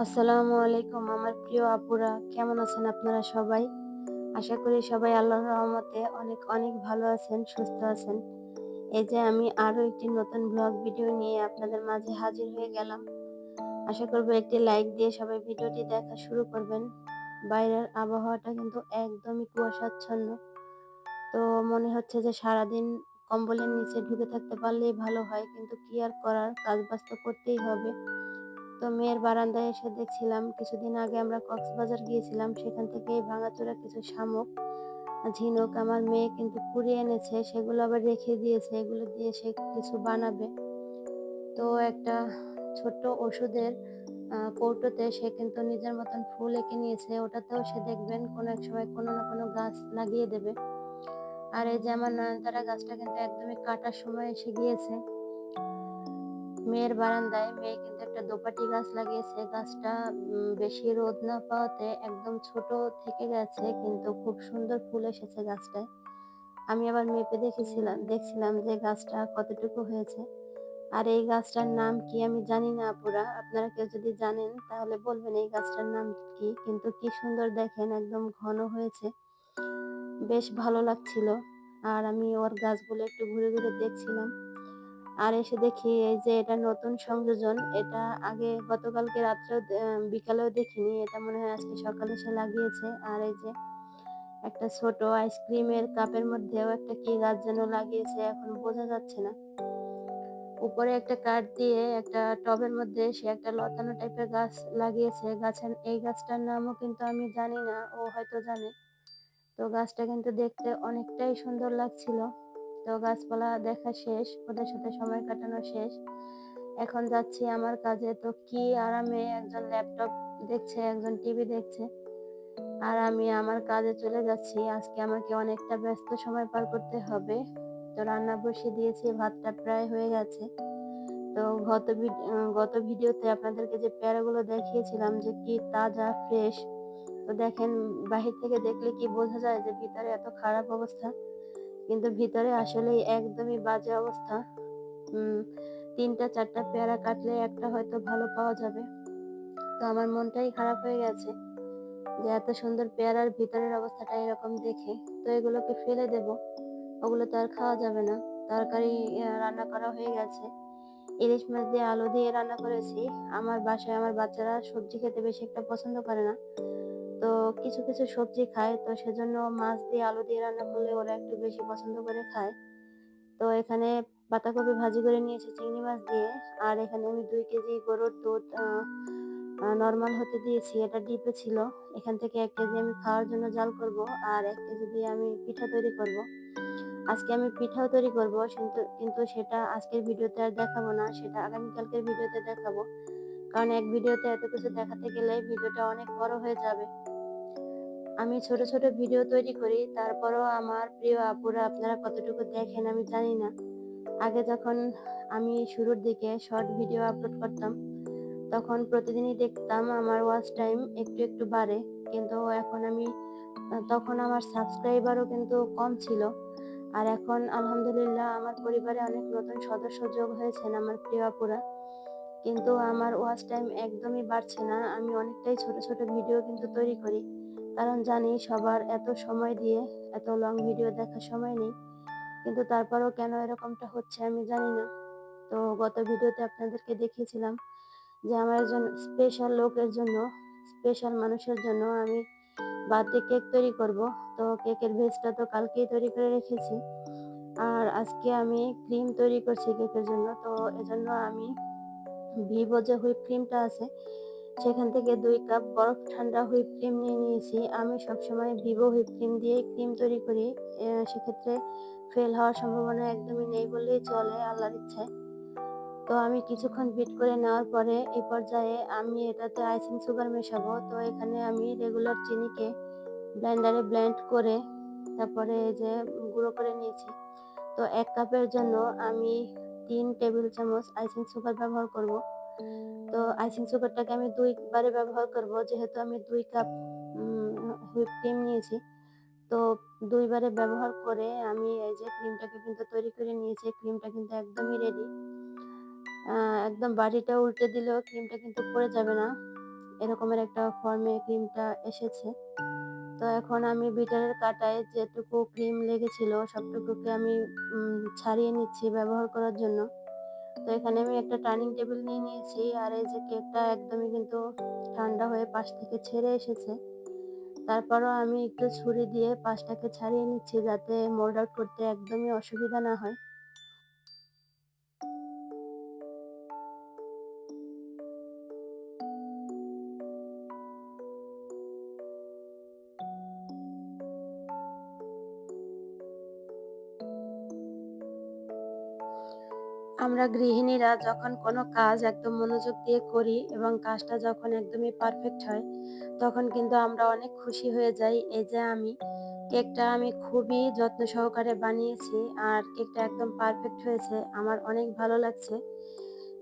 আসসালামু আলাইকুম আমার প্রিয় আপুরা, কেমন আছেন আপনারা সবাই? আশা করি সবাই আল্লাহর রহমতে অনেক অনেক ভালো আছেন, সুস্থ আছেন। এই যে আমি আরও একটি নতুন ব্লগ ভিডিও নিয়ে আপনাদের মাঝে হাজির হয়ে গেলাম। আশা করব একটি লাইক দিয়ে সবাই ভিডিওটি দেখা শুরু করবেন। বাইরের আবহাওয়াটা কিন্তু একদমই কুয়াশাচ্ছন্ন। তো মনে হচ্ছে যে সারাদিন কম্বলের নিচে ঢুকে থাকতে পারলেই ভালো হয়, কিন্তু কি আর করার? কাজ বাস্তব করতেই হবে। তো মেয়ের বারান্দায় এসে দেখছিলাম, কিছুদিন আগে আমরা কক্সবাজার গিয়েছিলাম, সেখান থেকে ভাঙাচোরা কিছু শামুক, ঝিনুক আমার মেয়ে কিন্তু কুড়িয়ে এনেছে, সেগুলো আবার রেখে দিয়েছে, এগুলো দিয়ে সে কিছু বানাবে। তো একটা ছোট্ট ওষুধের কৌটোতে সে কিন্তু নিজের মতন ফুল এঁকে নিয়েছে, ওটাতেও সে দেখবেন কোনো এক সময় কোনো না কোনো গাছ লাগিয়ে দেবে। আর এই যে আমার নয়নতারা গাছটা কিন্তু একদমই কাটার সময় এসে গিয়েছে। মেয়ের বারান্দায় মেয়ে কিন্তু একটা দোপাটি গাছ লাগিয়েছে। গাছটা বেশি রোদ না পাওয়াতে একদম ছোট থেকে গেছে, কিন্তু খুব সুন্দর ফুল এসেছে গাছটায়। আমি আবার মেপে দেখেছিলাম, দেখছিলাম যে গাছটা কতটুকু হয়েছে। আর এই গাছটার নাম কি আমি জানি না আপুরা, আপনারা কেউ যদি জানেন তাহলে বলবেন এই গাছটার নাম কি, কিন্তু কি সুন্দর দেখেন, একদম ঘন হয়েছে। বেশ ভালো লাগছিল। আর আমি ওর গাছগুলো একটু ঘুরে ঘুরে দেখছিলাম। আর এসে দেখি এই যে এটা নতুন সংযোজন, এটা আগে গতকালকে রাত্রেও বিকালেও দেখিনি, এটা মনে হয় আজকে সকালে সে লাগিয়েছে। আর এই যে একটা ছোট আইসক্রিমের কাপের মধ্যেও একটা কি গাছ যেন লাগিয়েছে, এখন বোঝা যাচ্ছে না। উপরে একটা কাঠ দিয়ে একটা টবের মধ্যে সে একটা লতানো টাইপের গাছ লাগিয়েছে। গাছের, এই গাছটার নামও কিন্তু আমি জানি না, ও হয়তো জানে। তো গাছটা কিন্তু দেখতে অনেকটাই সুন্দর লাগছিল। তো গাছপালা দেখা শেষ, ওদের সাথে সময় কাটানো শেষ। এখন যাচ্ছি আমার কাজে। তো কি আরামে একজন ল্যাপটপ দেখছে, একজন টিভি দেখছে। আর আমি আমার কাজে চলে যাচ্ছি। আজকে আমাকে অনেকটা ব্যস্ত সময় পার করতে হবে। তো রান্না বসিয়ে দিয়েছি, ভাতটা প্রায় হয়ে গেছে। তো গত গত ভিডিওতে আপনাদেরকে যে প্যারাগুলো দেখিয়েছিলাম যে কি তাজা, ফ্রেশ, তো দেখেন, বাহির থেকে দেখলে কি বোঝা যায় যে ভিতরে এত খারাপ অবস্থা। কিন্তু ভিতরে আসলে একদমই বাজে অবস্থা। তিনটা চারটা পেয়ারা কাটলে একটা হয়তো ভালো পাওয়া যাবে। তো আমার মনটাই খারাপ হয়ে গেছে যে এত সুন্দর পেয়ারার ভিতরের অবস্থাটা এরকম দেখে। তো এগুলোকে ফেলে দেব। ওগুলো তো আর খাওয়া যাবে না। তরকারি রান্না করা হয়ে গেছে। ইলিশ মাছ দিয়ে আলু দিয়ে রান্না করেছি। আমার বাসায় আমার বাচ্চারা সবজি খেতে বেশি একটা পছন্দ করে না। তো কিছু কিছু সবজি খায়। তো সেজন্য মাছ দিয়ে আলু দিয়ে রান্না করলে ওরা একটু বেশি পছন্দ করে খায়। তো এখানে পাতাকপি ভাজি করে নিয়েছি চিংড়ি মাছ দিয়ে। আর এখানে আমি দুই কেজি গরুর দুধ নর্মাল হতে দিয়েছি। এটা ডিপে ছিল। এখান থেকে এক কেজি আমি খাওয়ার জন্য জাল করব আর এক কেজি দিয়ে আমি পিঠা তৈরি করব। আজকে আমি পিঠাও তৈরি করব, কিন্তু কিন্তু সেটা আজকের ভিডিওতে আর দেখাবো না। সেটা আগামীকালকের ভিডিওতে দেখাবো। কারণ এক ভিডিওতে এত কিছু দেখাতে গেলে ভিডিওটা অনেক বড় হয়ে যাবে। আমি ছোট ছোট ভিডিও তৈরি করি, তারপরও আমার প্রিয় আপুরা আপনারা কতটুকু দেখেন আমি জানি না। আগে যখন আমি শুরুর দিকে শর্ট ভিডিও আপলোড করতাম, তখন প্রতিদিনই দেখতাম আমার ওয়াচ টাইম একটু একটু বাড়ে। কিন্তু এখন আমি, তখন আমার সাবস্ক্রাইবারও কিন্তু কম ছিল। আর এখন আলহামদুলিল্লাহ আমার পরিবারে অনেক নতুন সদস্য যোগ হয়েছেন আমার প্রিয় আপুরা। কিন্তু আমার ওয়াচ টাইম একদমই বাড়ছে না। আমি অনেকটাই ছোট ছোট ভিডিও কিন্তু তৈরি করি। কারণ জানি সবার এত সময় দিয়ে এত লং ভিডিও দেখার সময় নেই, কিন্তু তারপরেও কেন এরকমটা হচ্ছে আমি জানি না। তো গত ভিডিওতে আপনাদেরকে দেখিয়েছিলাম যে আমার একজন স্পেশাল লোকের জন্য স্পেশাল মানুষের জন্য আমি বার্থডে কেক তৈরি করব। তো কেকের ভেজটা তো কালকেই তৈরি করে রেখেছি। আর আজকে আমি ক্রিম তৈরি করছি কেকের জন্য। তো এজন্য আমি ভিভো যে হুইপ ক্রিমটা আছে সেখান থেকে দুই কাপ বরফ ঠান্ডা হুইপ ক্রিম নিয়ে নিয়েছি। আমি সবসময় ভিভো হুইপ ক্রিম দিয়ে ক্রিম তৈরি করি। সেক্ষেত্রে ফেল হওয়ার সম্ভাবনা একদমই নেই বললেই চলে, আল্লাহর ইচ্ছায়। তো আমি কিছুক্ষণ বিট করে নেওয়ার পরে এই পর্যায়ে আমি এটাতে আইসিং সুগার মেশাবো। তো এখানে আমি রেগুলার চিনিকে ব্লেন্ডারে ব্লেন্ড করে তারপরে যে গুঁড়ো করে নিয়েছি। তো এক কাপের জন্য আমি তিন টেবিল চামচ আইসিং সুগার ব্যবহার করব। তো আইসিং সুগারটাকে আমি দুইবারে ব্যবহার করব, যেহেতু আমি দুই কাপ হুইপ ক্রিম নিয়েছি। তো দুইবারে ব্যবহার করে আমি এই যে ক্রিমটাকে কিন্তু তৈরি করে নিয়েছি ক্রিমটা কিন্তু একদমই রেডি একদম বাড়িটা উল্টে দিলেও ক্রিমটা কিন্তু পড়ে যাবে না। এরকমের একটা ফর্মে ক্রিমটা এসেছে। তো এখন আমি বিটারের কাটায় যেটুকু ক্রিম লেগেছিল, সবটুকুকে আমি ছাড়িয়ে নিচ্ছি ব্যবহার করার জন্য। তো এখানে আমি একটা টার্নিং টেবিল নিয়ে নিয়েছি আর এই যে কেকটা একদমই কিন্তু ঠান্ডা হয়ে পাশ থেকে ছেড়ে এসেছে। তারপরও আমি একটু ছুরি দিয়ে পাশটাকে ছাড়িয়ে নিচ্ছি যাতে মোল্ড আউট করতে একদমই অসুবিধা না হয়। আমরা গৃহিণীরা যখন কোনো কাজ একদম মনোযোগ দিয়ে করি এবং কাজটা যখন একদমই পারফেক্ট হয়, তখন কিন্তু আমরা অনেক খুশি হয়ে যাই। এই যে আমি, কেকটা আমি খুবই যত্ন সহকারে বানিয়েছি আর কেকটা একদম পারফেক্ট হয়েছে, আমার অনেক ভালো লাগছে।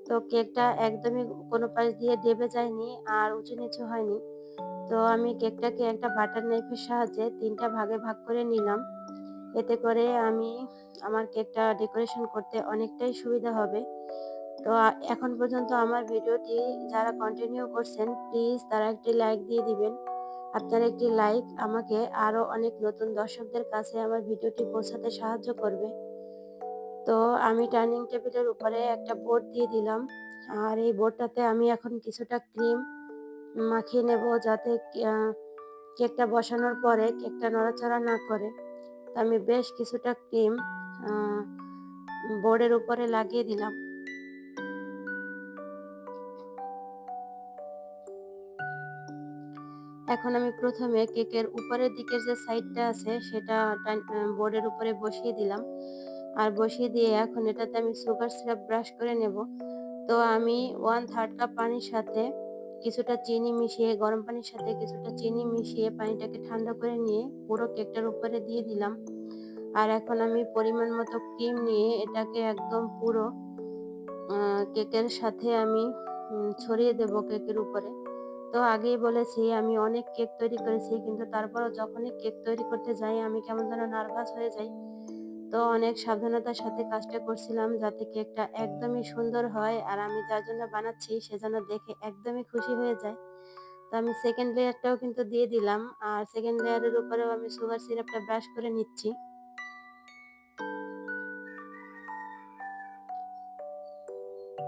তো কেকটা একদমই কোনো পাশ দিয়ে ডেবে যায়নি আর উঁচু নিচু হয়নি। তো আমি কেকটাকে একটা বাটার নাইফের সাহায্যে তিনটা ভাগে ভাগ করে নিলাম। এতে করে আমি আমার কেকটা ডেকোরেশন করতে অনেকটাই সুবিধা হবে। তো এখন পর্যন্ত আমার ভিডিওটি যারা কন্টিনিউ করছেন প্লিজ তারা একটি লাইক দিয়ে দিবেন। আপনার একটি লাইক আমাকে আরও অনেক নতুন দর্শকদের কাছে আমার ভিডিওটি পৌঁছাতে সাহায্য করবে। তো আমি ডাইনিং টেবিলের উপরে একটা বোর্ড দিয়ে দিলাম। আর এই বোর্ডটাতে আমি এখন কিছুটা ক্রিম মাখিয়ে নেব যাতে কেকটা বসানোর পরে কেকটা নড়াচড়া না করে। তো আমি বেশ কিছুটা ক্রিম বোর্ডের উপরে লাগিয়ে দিলাম। এখন আমি প্রথমে কেকের উপরের দিকের যে সাইডটা আছে, সেটা বোর্ডের উপরে বসিয়ে দিলাম। আর বসিয়ে দিয়ে এখন এটাতে আমি সুগার সিরাপ ব্রাশ করে নেব। তো আমি ওয়ান থার্ড কাপ পানির সাথে কিছুটা চিনি মিশিয়ে গরম পানির সাথে কিছুটা চিনি মিশিয়ে পানিটাকে ঠান্ডা করে নিয়ে পুরো কেকটার উপরে দিয়ে দিলাম। আর এখন আমি পরিমাণ মতো ক্রিম নিয়ে এটাকে একদম পুরো কেকের সাথে আমি ছড়িয়ে দেব কেকের উপরে। তো আগেই বলেছি, আমি অনেক কেক তৈরি করেছি, কিন্তু তারপরও যখনই কেক তৈরি করতে যাই, আমি কেমন যেন নার্ভাস হয়ে যাই। তো অনেক সাবধানতার সাথে কাজটা করছিলাম যাতে কেকটা একদমই সুন্দর হয় আর আমি যার জন্য বানাচ্ছি সে যেন দেখে একদমই খুশি হয়ে যায়। তো আমি সেকেন্ড লেয়ারটাও কিন্তু দিয়ে দিলাম আর সেকেন্ড লেয়ারের উপরেও আমি সুগার সিরাপটা ব্রাশ করে নিচ্ছি।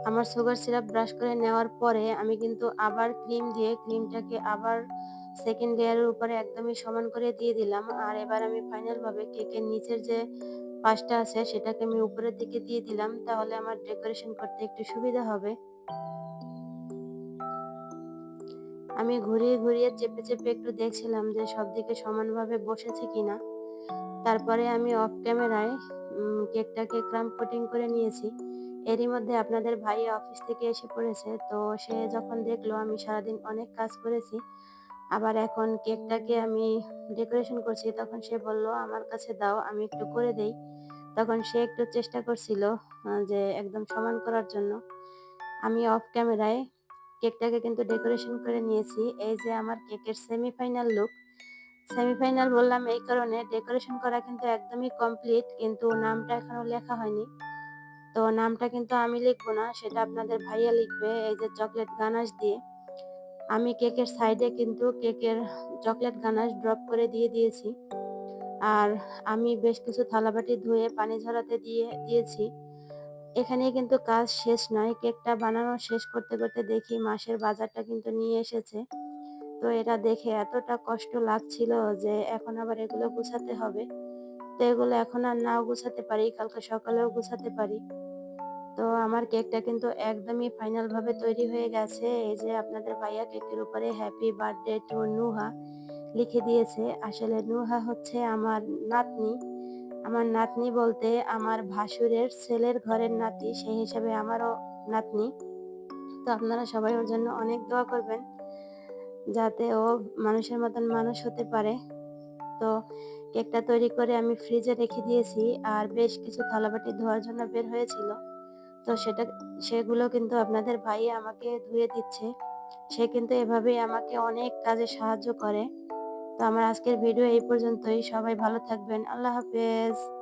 আমার সুগার সিরাপ ব্রাশ করে নেওয়ার পরে আমি কিন্তু আবার ক্রিম দিয়ে ক্রিমটাকে আবার সেকেন্ড লেয়ারের উপরে একদমই সমান করে দিয়ে দিলাম আর এবার আমি ফাইনালভাবে কেকের নিচের যে পাশটা আছে, সেটাকে আমি উপরের দিকে দিয়ে দিলাম, তাহলে আমার ডেকোরেশন করতে একটু সুবিধা হবে। আমি ঘুরিয়ে ঘুরিয়ে চেপে চেপে একটু দেখছিলাম যে সব দিকে সমানভাবে বসেছে কিনা। তারপরে আমি অফ ক্যামেরায় কেকটাকে ক্রাম কোটিং করে নিয়েছি। এরই মধ্যে আপনাদের ভাই অফিস থেকে এসে পড়েছে, তো সে যখন দেখল আমি সারাদিন অনেক কাজ করেছি আবার এখন কেকটাকে আমি ডেকোরেশন করছি, তখন সে বলল, আমার কাছে দাও, আমি একটু করে দেই। তখন সে একটু চেষ্টা করছিল যে একদম সমান করার জন্য। আমি অফ ক্যামেরায় কেকটাকে কিন্তু ডেকোরেশন করে নিয়েছি। এই যে আমার কেকের সেমিফাইনাল লুক সেমিফাইনাল বললাম এই কারণে ডেকোরেশন করা কিন্তু একদমই কমপ্লিট কিন্তু নামটা এখনও লেখা হয়নি। তো নামটা কিন্তু আমি লিখব না, সেটা আপনাদের ভাইয়া লিখবে, এই যে চকলেট গানাশ দিয়ে। আমি কেকের সাইডে কিন্তু কেকের চকলেট গানাশ ড্রপ করে দিয়ে দিয়েছি। আর আমি বেশ কিছু থালাবাটি ধুয়ে পানি ঝরাতে দিয়ে, দিয়েছি। এখানে কিন্তু কাজ শেষ নয়। কেকটা বানানো শেষ করতে করতে দেখি মাসের বাজারটা কিন্তু নিয়ে এসেছে। তো এটা দেখে এতটা কষ্ট লাগছিল যে এখন আবার এগুলো গুছাতে হবে। তো এগুলো এখন আর নাও গুছাতে পারি, কালকে সকালেও গুছাতে পারি। তো আমার কেকটা কিন্তু একদমই ফাইনাল ভাবে তৈরি হয়ে গেছে। এই যে আপনাদের ভাইয়া কেকের উপরে হ্যাপি বার্থডে টু নুহা লিখে দিয়েছে। আসলে নুহা হচ্ছে আমার নাতনি। আমার নাতনি বলতে আমার ভাসুরের ছেলের ঘরের নাতি, সেই হিসাবে আমারও নাতনি। তো আপনারা সবাই ওর জন্য অনেক দোয়া করবেন যাতে ও মানুষের মতন মানুষ হতে পারে। তো কেকটা তৈরি করে আমি ফ্রিজে রেখে দিয়েছি আর বেশ কিছু থালাবাটি ধোয়ার জন্য বের হয়েছিল। তো সেটা, সেগুলো কিন্তু আপনাদের ভাই আমাকে ধুয়ে দিচ্ছে। সে কিন্তু এভাবেই আমাকে অনেক কাজে সাহায্য করে। তো আমার আজকের ভিডিও এই পর্যন্তই। সবাই ভালো থাকবেন। আল্লাহ হাফেজ।